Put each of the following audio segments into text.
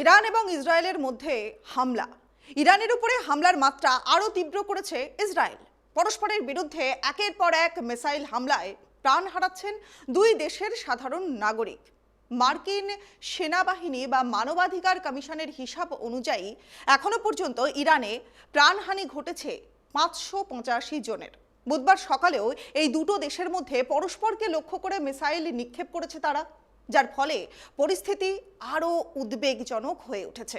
Iran এবং ইসরায়েলের মধ্যে হামলা। ইরানের উপরে হামলার মাত্রা আরও তীব্র করেছে ইসরায়েল। পরস্পরের বিরুদ্ধে একের পর এক মিসাইল হামলায় প্রাণ হারাচ্ছেন দুই দেশের সাধারণ নাগরিক। মার্কিন সেনাবাহিনী বা মানবাধিকার কমিশনের হিসাব অনুযায়ী এখনও পর্যন্ত ইরানে প্রাণহানি ঘটেছে পাঁচশো পঁচাশি জনের। বুধবার সকালেও এই দুটো দেশের মধ্যে পরস্পরকে লক্ষ্য করে মিসাইল নিক্ষেপ করেছে তারা। যার ফলে পরিস্থিতি আরও উদ্বেগজনক হয়ে উঠেছে।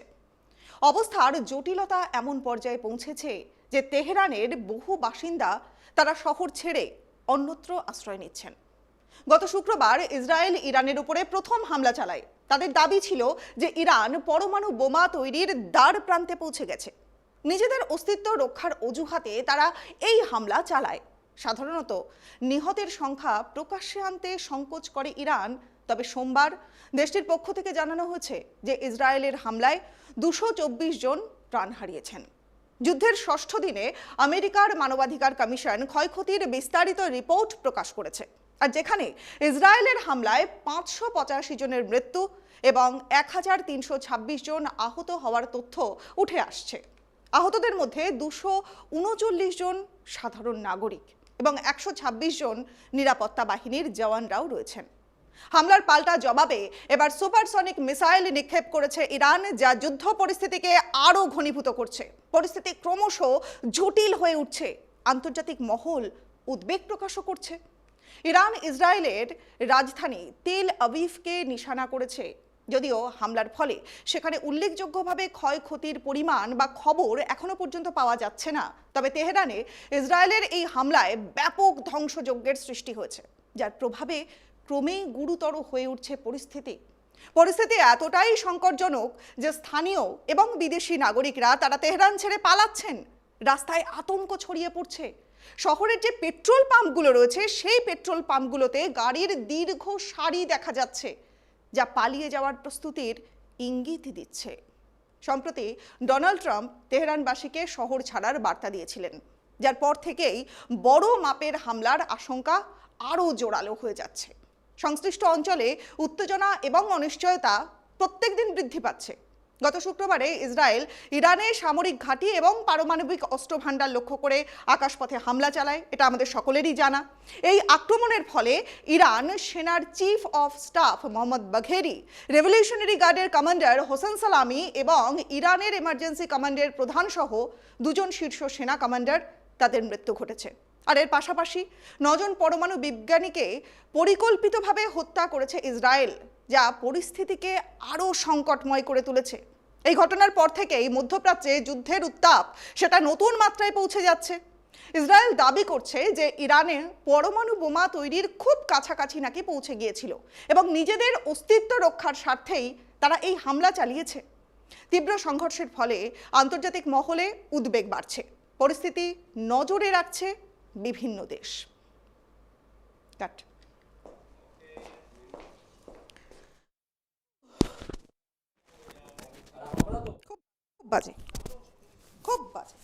অবস্থার জটিলতা এমন পর্যায়ে পৌঁছেছে যে তেহরানের বহু বাসিন্দা তারা শহর ছেড়ে অন্যত্র আশ্রয় নিচ্ছেন। গত শুক্রবার ইসরায়েল ইরানের উপরে প্রথম হামলা চালায়। তাদের দাবি ছিল যে ইরান পরমাণু বোমা তৈরির দ্বার প্রান্তে পৌঁছে গেছে। নিজেদের অস্তিত্ব রক্ষার অজুহাতে তারা এই হামলা চালায়। সাধারণত নিহতের সংখ্যা প্রকাশ্যে আনতে সংকোচ করে ইরান তবে সোমবার দেশটির পক্ষ থেকে জানানো হয়েছে যে ইসরায়েলের হামলায় দুশো জন প্রাণ হারিয়েছেন। যুদ্ধের ষষ্ঠ দিনে আমেরিকার মানবাধিকার কমিশন ক্ষয়ক্ষতির বিস্তারিত রিপোর্ট প্রকাশ করেছে। আর যেখানে ইসরায়েলের হামলায় পাঁচশো পঁচাশি জনের মৃত্যু এবং এক হাজার তিনশো ছাব্বিশ জন আহত হওয়ার তথ্য উঠে আসছে। আহতদের মধ্যে দুশো উনচল্লিশ জন সাধারণ নাগরিক এবং একশো ছাব্বিশ জন নিরাপত্তা বাহিনীর জওয়ানরাও রয়েছেন। হামলার পাল্টা জবাবে এবার সুপারসনিক মিসাইল নিক্ষেপ করেছে ইরান, যা যুদ্ধ পরিস্থিতিকে আরও ঘনীভূত করছে। পরিস্থিতি ক্রমশ জটিল হয়ে উঠছে। আন্তর্জাতিক মহল উদ্বেগ প্রকাশও করছে। ইরান, ইসরায়েলের রাজধানী তেল আবিফকে নিশানা করেছে। যদিও হামলার ফলে সেখানে উল্লেখযোগ্যভাবে ক্ষয়ক্ষতির পরিমাণ বা খবর এখনও পর্যন্ত পাওয়া যাচ্ছে না। তবে তেহরানে ইসরায়েলের এই হামলায় ব্যাপক ধ্বংসযজ্ঞের সৃষ্টি হয়েছে, যার প্রভাবে ক্রমেই গুরুতর হয়ে উঠছে পরিস্থিতি। পরিস্থিতি এতটাই সংকটজনক যে স্থানীয় এবং বিদেশি নাগরিকরা তারা তেহরান ছেড়ে পালাচ্ছেন। রাস্তায় আতঙ্ক ছড়িয়ে পড়ছে। শহরের যে পেট্রোল পাম্পগুলো রয়েছে, সেই পেট্রোল পাম্পগুলোতে গাড়ির দীর্ঘ সারি দেখা যাচ্ছে, যা পালিয়ে যাওয়ার প্রস্তুতির ইঙ্গিত দিচ্ছে। সম্প্রতি ডোনাল্ড ট্রাম্প তেহরানবাসীকে শহর ছাড়ার বার্তা দিয়েছিলেন, যার পর থেকেই বড় মাপের হামলার আশঙ্কা আরও জোরালো হয়ে যাচ্ছে। সংশ্লিষ্ট অঞ্চলে উত্তেজনা এবং অনিশ্চয়তা প্রত্যেক দিন বৃদ্ধি পাচ্ছে। গত শুক্রবারে ইসরায়েল ইরানে সামরিক ঘাঁটি এবং পারমাণবিক অস্ত্র ভাণ্ডার লক্ষ্য করে আকাশপথে হামলা চালায়, এটা আমাদের সকলেরই জানা। এই আক্রমণের ফলে ইরান সেনার chief of staff Mohammad Bagheri, revolutionary গার্ডের কমান্ডার হোসেন সালামি এবং ইরানের এমার্জেন্সি কমান্ডের প্রধানসহ দুজন শীর্ষ সেনা কমান্ডার, তাদের মৃত্যু ঘটেছে। আর এর পাশাপাশি নজন পরমাণু বিজ্ঞানীকে পরিকল্পিতভাবে হত্যা করেছে ইসরায়েল, যা পরিস্থিতিকে আরও সংকটময় করে তুলেছে। এই ঘটনার পর থেকেই মধ্যপ্রাচ্যে যুদ্ধের উত্তাপ সেটা নতুন মাত্রায় পৌঁছে যাচ্ছে। ইসরায়েল দাবি করছে যে ইরানে পরমাণু বোমা তৈরির খুব কাছাকাছি নাকি পৌঁছে গিয়েছিল এবং নিজেদের অস্তিত্ব রক্ষার স্বার্থেই তারা এই হামলা চালিয়েছে। তীব্র সংঘর্ষের ফলে আন্তর্জাতিক মহলে উদ্বেগ বাড়ছে। পরিস্থিতি নজরে রাখছে বিভিন্ন দেশ। কাট খুব বাজে। খুব বাজে।